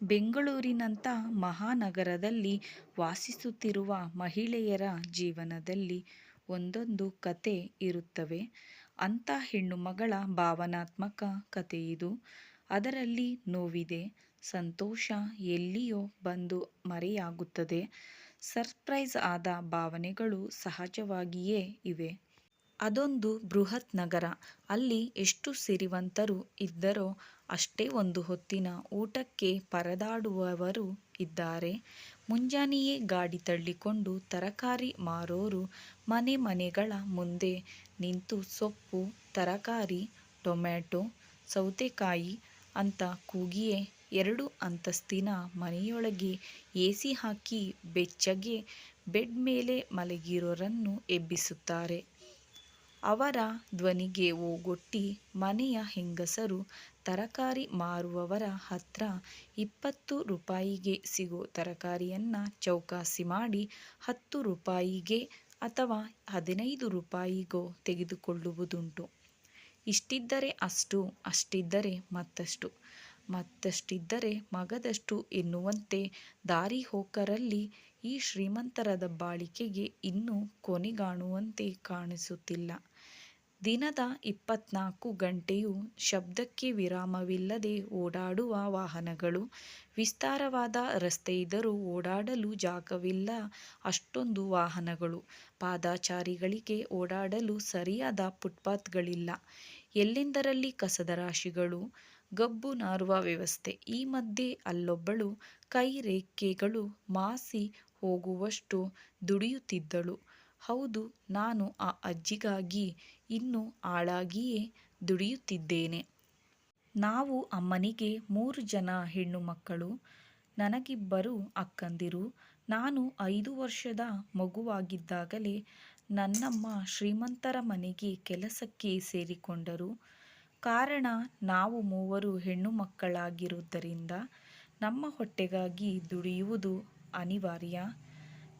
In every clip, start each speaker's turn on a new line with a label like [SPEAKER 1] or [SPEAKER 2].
[SPEAKER 1] ಬೆಂಗಳೂರಿನಂಥ ಮಹಾನಗರದಲ್ಲಿ ವಾಸಿಸುತ್ತಿರುವ ಮಹಿಳೆಯರ ಜೀವನದಲ್ಲಿ ಒಂದೊಂದು ಕತೆ ಇರುತ್ತವೆ. ಅಂಥ ಹೆಣ್ಣುಮಗಳ ಭಾವನಾತ್ಮಕ ಕತೆಯಿದು. ಅದರಲ್ಲಿ ನೋವಿದೆ, ಸಂತೋಷ ಎಲ್ಲಿಯೋ ಬಂದು ಮರೆಯಾಗುತ್ತದೆ. ಸರ್ಪ್ರೈಸ್ ಆದ ಭಾವನೆಗಳು ಸಹಜವಾಗಿಯೇ ಇವೆ. ಅದೊಂದು ಬೃಹತ್ ನಗರ. ಅಲ್ಲಿ ಎಷ್ಟು ಸಿರಿವಂತರು ಇದ್ದರೋ ಅಷ್ಟೇ ಒಂದು ಹೊತ್ತಿನ ಊಟಕ್ಕೆ ಪರದಾಡುವವರು ಇದ್ದಾರೆ. ಮುಂಜಾನೆಯೇ ಗಾಡಿ ತಳ್ಳಿಕೊಂಡು ತರಕಾರಿ ಮಾರೋರು ಮನೆ ಮನೆಗಳ ಮುಂದೆ ನಿಂತು ಸೊಪ್ಪು, ತರಕಾರಿ, ಟೊಮ್ಯಾಟೊ ಸೌತೆಕಾಯಿ ಅಂತ ಕೂಗಿಯೇ ಎರಡು ಅಂತಸ್ತಿನ ಮನೆಯೊಳಗೆ ಎಸಿ ಹಾಕಿ ಬೆಚ್ಚಗೆ ಬೆಡ್ ಮೇಲೆ ಮಲಗಿರೋರನ್ನು ಎಬ್ಬಿಸುತ್ತಾರೆ. ಅವರ ಧ್ವನಿಗೆ ಓಗೊಟ್ಟಿ ಮನೆಯ ಹೆಂಗಸರು ತರಕಾರಿ ಮಾರುವವರ ಹತ್ರ ಇಪ್ಪತ್ತು ರೂಪಾಯಿಗೆ ಸಿಗೋ ತರಕಾರಿಯನ್ನು ಚೌಕಾಸಿ ಮಾಡಿ ಹತ್ತು ರೂಪಾಯಿಗೆ ಅಥವಾ ಹದಿನೈದು ರೂಪಾಯಿಗೋ ತೆಗೆದುಕೊಳ್ಳುವುದುಂಟು. ಇಷ್ಟಿದ್ದರೆ ಅಷ್ಟು, ಅಷ್ಟಿದ್ದರೆ ಮತ್ತಷ್ಟು, ಮತ್ತಷ್ಟಿದ್ದರೆ ಮಗದಷ್ಟು ಎನ್ನುವಂತೆ ದಾರಿಹೋಕರಲ್ಲಿ ಈ ಶ್ರೀಮಂತರ ದಬ್ಬಾಳಿಕೆಗೆ ಇನ್ನೂ ಕೊನೆಗಾಣುವಂತೆ ಕಾಣಿಸುತ್ತಿಲ್ಲ. ದಿನದ ಇಪ್ಪತ್ನಾಲ್ಕು ಗಂಟೆಯೂ ಶಬ್ದಕ್ಕೆ ವಿರಾಮವಿಲ್ಲದೆ ಓಡಾಡುವ ವಾಹನಗಳು. ವಿಸ್ತಾರವಾದ ರಸ್ತೆಯಿದ್ದರೂ ಓಡಾಡಲು ಜಾಗವಿಲ್ಲ ಅಷ್ಟೊಂದು ವಾಹನಗಳು. ಪಾದಾಚಾರಿಗಳಿಗೆ ಓಡಾಡಲು ಸರಿಯಾದ ಫುಟ್ಪಾತ್ಗಳಿಲ್ಲ. ಎಲ್ಲೆಂದರಲ್ಲಿ ಕಸದ ರಾಶಿಗಳು. ಗಬ್ಬು ನಾರುವ ವ್ಯವಸ್ಥೆ. ಈ ಮಧ್ಯೆ ಅಲ್ಲೊಬ್ಬಳು ಕೈ ರೇಖೆಗಳು ಮಾಸಿ ಹೋಗುವಷ್ಟು ದುಡಿಯುತ್ತಿದ್ದಳು. ಹೌದು, ನಾನು ಆ ಅಜ್ಜಿಗಾಗಿ ಇನ್ನೂ ಆಳಾಗಿಯೇ ದುಡಿಯುತ್ತಿದ್ದೇನೆ. ನಾವು ಅಮ್ಮನಿಗೆ ಮೂರು ಜನ ಹೆಣ್ಣು ಮಕ್ಕಳು. ನನಗಿಬ್ಬರು ಅಕ್ಕಂದಿರು. ನಾನು ಐದು ವರ್ಷದ ಮಗುವಾಗಿದ್ದಾಗಲೇ ನನ್ನಮ್ಮ ಶ್ರೀಮಂತರ ಮನೆಗೆ ಕೆಲಸಕ್ಕೆ ಸೇರಿಕೊಂಡರು. ಕಾರಣ, ನಾವು ಮೂವರು ಹೆಣ್ಣು ಮಕ್ಕಳಾಗಿರುವುದರಿಂದ ನಮ್ಮ ಹೊಟ್ಟೆಗಾಗಿ ದುಡಿಯುವುದು ಅನಿವಾರ್ಯ.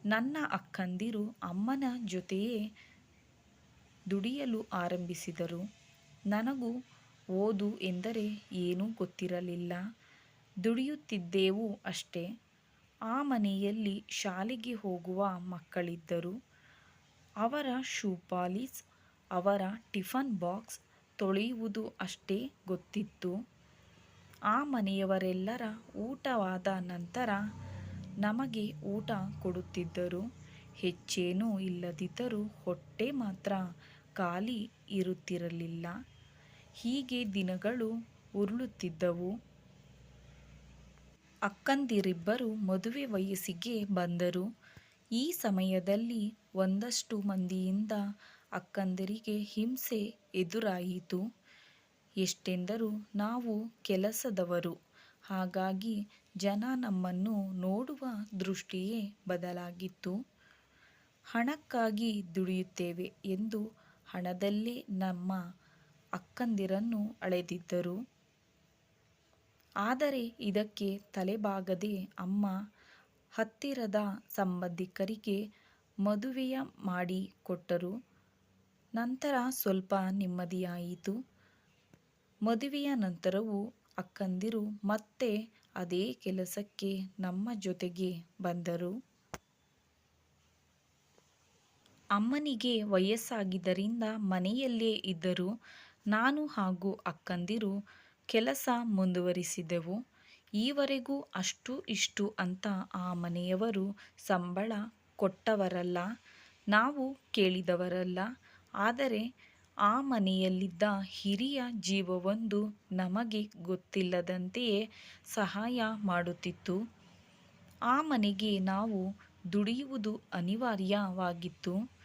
[SPEAKER 1] ನನ್ನ ಅಕ್ಕಂದಿರು ಅಮ್ಮನ ಜೊತೆಯೇ ದುಡಿಯಲು ಆರಂಭಿಸಿದರು. ನನಗೂ ಓದು ಎಂದರೆ ಏನೂ ಗೊತ್ತಿರಲಿಲ್ಲ. ದುಡಿಯುತ್ತಿದ್ದೆವು ಅಷ್ಟೇ. ಆ ಮನೆಯಲ್ಲಿ ಶಾಲೆಗೆ ಹೋಗುವ ಮಕ್ಕಳಿದ್ದರು. ಅವರ ಶೂ ಪಾಲಿಸ್, ಅವರ ಟಿಫನ್ ಬಾಕ್ಸ್ ತೊಳೆಯುವುದು ಅಷ್ಟೇ ಗೊತ್ತಿತ್ತು. ಆ ಮನೆಯವರೆಲ್ಲರ ಊಟವಾದ ನಂತರ ನಮಗೆ ಊಟ ಕೊಡುತ್ತಿದ್ದರು. ಹೆಚ್ಚೇನೂ ಇಲ್ಲದಿದ್ದರೂ ಹೊಟ್ಟೆ ಮಾತ್ರ ಖಾಲಿ ಇರುತ್ತಿರಲಿಲ್ಲ. ಹೀಗೆ ದಿನಗಳು ಉರುಳುತ್ತಿದ್ದವು. ಅಕ್ಕಂದಿರಿಬ್ಬರು ಮದುವೆ ವಯಸ್ಸಿಗೆ ಬಂದರು. ಈ ಸಮಯದಲ್ಲಿ ಒಂದಷ್ಟು ಮಂದಿಯಿಂದ ಅಕ್ಕಂದಿರಿಗೆ ಹಿಂಸೆ ಎದುರಾಯಿತು. ಎಷ್ಟೆಂದರೂ ನಾವು ಕೆಲಸದವರು. ಹಾಗಾಗಿ ಜನ ನಮ್ಮನ್ನು ನೋಡುವ ದೃಷ್ಟಿಯೇ ಬದಲಾಗಿತ್ತು. ಹಣಕ್ಕಾಗಿ ದುಡಿಯುತ್ತೇವೆ ಎಂದು ಹಣದಲ್ಲೇ ನಮ್ಮ ಅಕ್ಕಂದಿರನ್ನು ಅಳೆದಿದ್ದರು. ಆದರೆ ಇದಕ್ಕೆ ತಲೆಬಾಗದೆ ಅಮ್ಮ ಹತ್ತಿರದ ಸಂಬಂಧಿಕರಿಗೆ ಮದುವೆಯ ಮಾಡಿ ಕೊಟ್ಟರು. ನಂತರ ಸ್ವಲ್ಪ ನೆಮ್ಮದಿಯಾಯಿತು. ಮದುವೆಯ ನಂತರವೂ ಅಕ್ಕಂದಿರು ಮತ್ತೆ ಅದೇ ಕೆಲಸಕ್ಕೆ ನಮ್ಮ ಜೊತೆಗೆ ಬಂದರು. ಅಮ್ಮನಿಗೆ ವಯಸ್ಸಾಗಿದ್ದರಿಂದ ಮನೆಯಲ್ಲೇ ಇದ್ದರು. ನಾನು ಹಾಗೂ ಅಕ್ಕಂದಿರು ಕೆಲಸ ಮುಂದುವರಿಸಿದೆವು. ಈವರೆಗೂ ಅಷ್ಟು ಇಷ್ಟು ಅಂತ ಆ ಮನೆಯವರು ಸಂಬಳ ಕೊಟ್ಟವರಲ್ಲ. ನಾವು ಕೇಳಿದವರಲ್ಲ. ಆದರೆ ಆ ಮನೆಯಲ್ಲಿದ್ದ ಹಿರಿಯ ಜೀವವೊಂದು ನಮಗೆ ಗೊತ್ತಿಲ್ಲದಂತೆಯೇ ಸಹಾಯ ಮಾಡುತ್ತಿತ್ತು. ಆ ಮನೆಗೆ ನಾವು ದುಡಿಯುವುದು ಅನಿವಾರ್ಯವಾಗಿತ್ತು.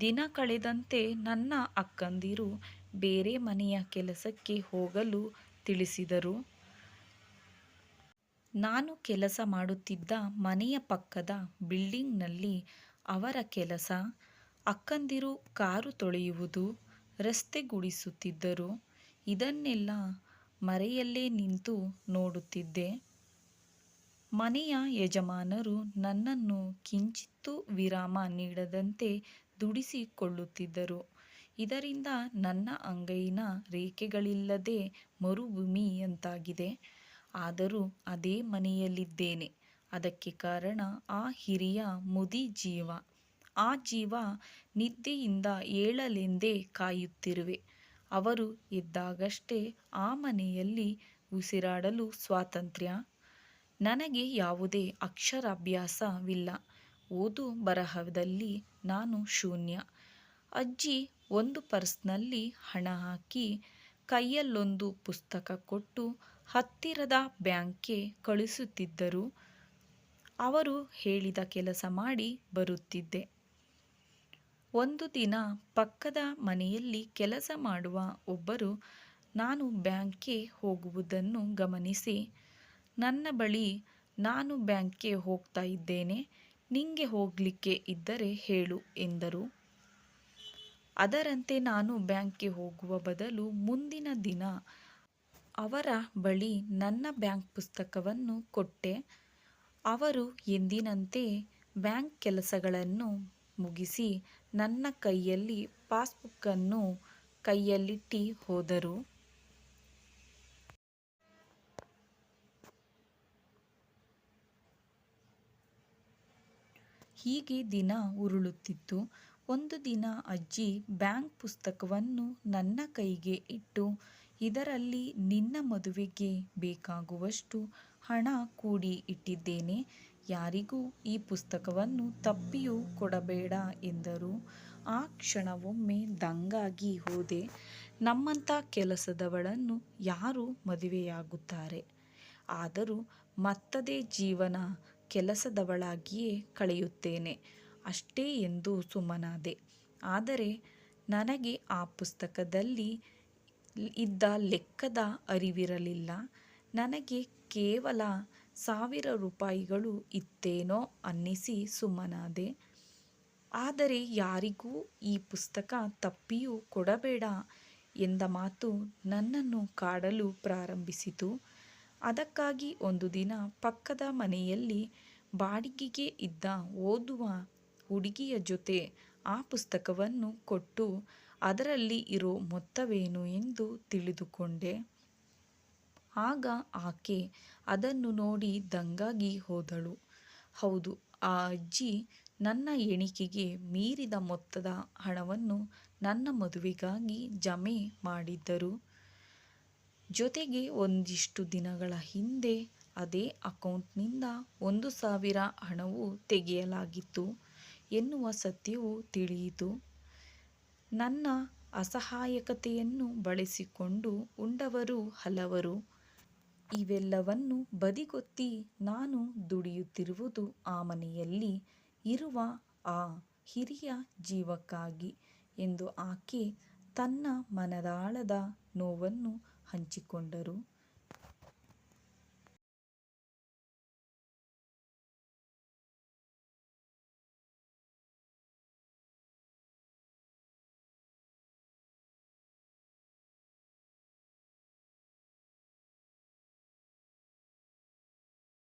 [SPEAKER 1] ದಿನ ಕಳೆದಂತೆ ನನ್ನ ಅಕ್ಕಂದಿರು ಬೇರೆ ಮನೆಯ ಕೆಲಸಕ್ಕೆ ಹೋಗಲು ತಿಳಿಸಿದರು. ನಾನು ಕೆಲಸ ಮಾಡುತ್ತಿದ್ದ ಮನೆಯ ಪಕ್ಕದ ಬಿಲ್ಡಿಂಗ್ನಲ್ಲಿ ಅವರ ಕೆಲಸ. ಅಕ್ಕಂದಿರು ಕಾರು ತೊಳೆಯುವುದು, ರಸ್ತೆ ಗುಡಿಸುತ್ತಿದ್ದರು. ಇದನ್ನೆಲ್ಲ ಮರೆಯಲ್ಲೇ ನಿಂತು ನೋಡುತ್ತಿದ್ದೆ. ಮನೆಯ ಯಜಮಾನರು ನನ್ನನ್ನು ಕಿಂಚಿತ್ತೂ ವಿರಾಮ ನೀಡದಂತೆ ದುಡಿಸಿಕೊಳ್ಳುತ್ತಿದ್ದರು. ಇದರಿಂದ ನನ್ನ ಅಂಗೈನ ರೇಖೆಗಳಿಲ್ಲದೆ ಮರುಭೂಮಿಯಂತಾಗಿದೆ. ಆದರೂ ಅದೇ ಮನೆಯಲ್ಲಿದ್ದೇನೆ ಅದಕ್ಕೆ ಕಾರಣ ಆ ಹಿರಿಯ ಮುದಿ ಜೀವ ಆ ಜೀವ ನಿದ್ದೆಯಿಂದ ಏಳಲೆಂದೇ ಕಾಯುತ್ತಿರುವೆ. ಅವರು ಇದ್ದಾಗಷ್ಟೇ ಆ ಮನೆಯಲ್ಲಿ ಉಸಿರಾಡಲು ಸ್ವಾತಂತ್ರ್ಯ. ನನಗೆ ಯಾವುದೇ ಅಕ್ಷರಾಭ್ಯಾಸವಿಲ್ಲ. ಓದು ಬರಹದಲ್ಲಿ ನಾನು ಶೂನ್ಯ. ಅಜ್ಜಿ ಒಂದು ಪರ್ಸ್ನಲ್ಲಿ ಹಣ ಹಾಕಿ ಕೈಯಲ್ಲೊಂದು ಪುಸ್ತಕ ಕೊಟ್ಟು ಹತ್ತಿರದ ಬ್ಯಾಂಕ್ಗೆ ಕಳಿಸುತ್ತಿದ್ದರು. ಅವರು ಹೇಳಿದ ಕೆಲಸ ಮಾಡಿ ಬರುತ್ತಿದ್ದೆ. ಒಂದು ದಿನ ಪಕ್ಕದ ಮನೆಯಲ್ಲಿ ಕೆಲಸ ಮಾಡುವ ಒಬ್ಬರು ನಾನು ಬ್ಯಾಂಕ್ಗೆ ಹೋಗುವುದನ್ನು ಗಮನಿಸಿ, ನನ್ನ ಬಳಿ ನಾನು ಬ್ಯಾಂಕ್ಗೆ ಹೋಗ್ತಾ ಇದ್ದೇನೆ, ನಿಂಗೆ ಹೋಗಲಿಕ್ಕೆ ಇದ್ದರೆ ಹೇಳು ಎಂದರು. ಅದರಂತೆ ನಾನು ಬ್ಯಾಂಕ್ಗೆ ಹೋಗುವ ಬದಲು ಮುಂದಿನ ದಿನ ಅವರ ಬಳಿ ನನ್ನ ಬ್ಯಾಂಕ್ ಪುಸ್ತಕವನ್ನು ಕೊಟ್ಟೆ. ಅವರು ಎಂದಿನಂತೆ ಬ್ಯಾಂಕ್ ಕೆಲಸಗಳನ್ನು ಮುಗಿಸಿ ನನ್ನ ಕೈಯಲ್ಲಿ ಪಾಸ್ಬುಕ್ಕನ್ನು ಕೈಯಲ್ಲಿಟ್ಟು ಹೋದರು. ಹೀಗೆ ದಿನ ಉರುಳುತ್ತಿತ್ತು. ಒಂದು ದಿನ ಅಜ್ಜಿ ಬ್ಯಾಂಕ್ ಪುಸ್ತಕವನ್ನು ನನ್ನ ಕೈಗೆ ಇಟ್ಟು, ಇದರಲ್ಲಿ ನಿನ್ನ ಮದುವೆಗೆ ಬೇಕಾಗುವಷ್ಟು ಹಣ ಕೂಡಿ ಇಟ್ಟಿದ್ದೇನೆ. ಯಾರಿಗೂ ಈ ಪುಸ್ತಕವನ್ನು ತಪ್ಪಿಯೂ ಕೊಡಬೇಡ ಎಂದರು. ಆ ಕ್ಷಣವೊಮ್ಮೆ ದಂಗಾಗಿ ಹೋದೆ. ನಮ್ಮಂಥ ಕೆಲಸದವಳನ್ನು ಯಾರು ಮದುವೆಯಾಗುತ್ತಾರೆ? ಆದರೂ ಮತ್ತದೇ ಜೀವನ ಕೆಲಸದವಳಾಗಿಯೇ ಕಳೆಯುತ್ತೇನೆ. ಅಷ್ಟೇ ಎಂದು ಸುಮ್ಮನಾದೆ. ಆದರೆ ನನಗೆ ಆ ಪುಸ್ತಕದಲ್ಲಿ ಇದ್ದ ಲೆಕ್ಕದ ಅರಿವಿರಲಿಲ್ಲ. ನನಗೆ ಕೇವಲ ಸಾವಿರ ರೂಪಾಯಿಗಳು ಇತ್ತೇನೋ ಅನ್ನಿಸಿ ಸುಮ್ಮನಾದೆ. ಆದರೆ ಯಾರಿಗೂ ಈ ಪುಸ್ತಕ ತಪ್ಪಿಯೂ ಕೊಡಬೇಡ ಎಂದ ಮಾತು ನನ್ನನ್ನು ಕಾಡಲು ಪ್ರಾರಂಭಿಸಿತು. ಅದಕ್ಕಾಗಿ ಒಂದು ದಿನ ಪಕ್ಕದ ಮನೆಯಲ್ಲಿ ಬಾಡಿಗೆಗೆ ಇದ್ದ ಓದುವ ಹುಡುಗಿಯ ಜೊತೆ ಆ ಪುಸ್ತಕವನ್ನು ಕೊಟ್ಟು ಅದರಲ್ಲಿ ಇರೋ ಮೊತ್ತವೇನು ಎಂದು ತಿಳಿದುಕೊಂಡೆ. ಆಗ ಆಕೆ ಅದನ್ನು ನೋಡಿ ದಂಗಾಗಿ ಹೋದಳು. ಹೌದು, ಆ ಅಜ್ಜಿ ನನ್ನ ಎಣಿಕೆಗೆ ಮೀರಿದ ಮೊತ್ತದ ಹಣವನ್ನು ನನ್ನ ಮದುವೆಗಾಗಿ ಜಮೆ ಮಾಡಿದ್ದರು. ಜೊತೆಗೆ ಒಂದಿಷ್ಟು ದಿನಗಳ ಹಿಂದೆ ಅದೇ ಅಕೌಂಟ್ನಿಂದ ಒಂದು ಸಾವಿರ ಹಣವು ತೆಗೆಯಲಾಗಿತ್ತು ಎನ್ನುವ ಸತ್ಯವು ತಿಳಿಯಿತು. ನನ್ನ ಅಸಹಾಯಕತೆಯನ್ನು ಬಳಸಿಕೊಂಡು ಉಂಡವರು ಹಲವರು. ಇವೆಲ್ಲವನ್ನು ಬದಿಗೊತ್ತಿ ನಾನು ದುಡಿಯುತ್ತಿರುವುದು ಆ ಮನೆಯಲ್ಲಿ ಇರುವ ಆ ಹಿರಿಯ ಜೀವಕ್ಕಾಗಿ ಎಂದು ಆಕೆ ತನ್ನ ಮನದಾಳದ ನೋವನ್ನು ಹಂಚಿಕೊಂಡರು.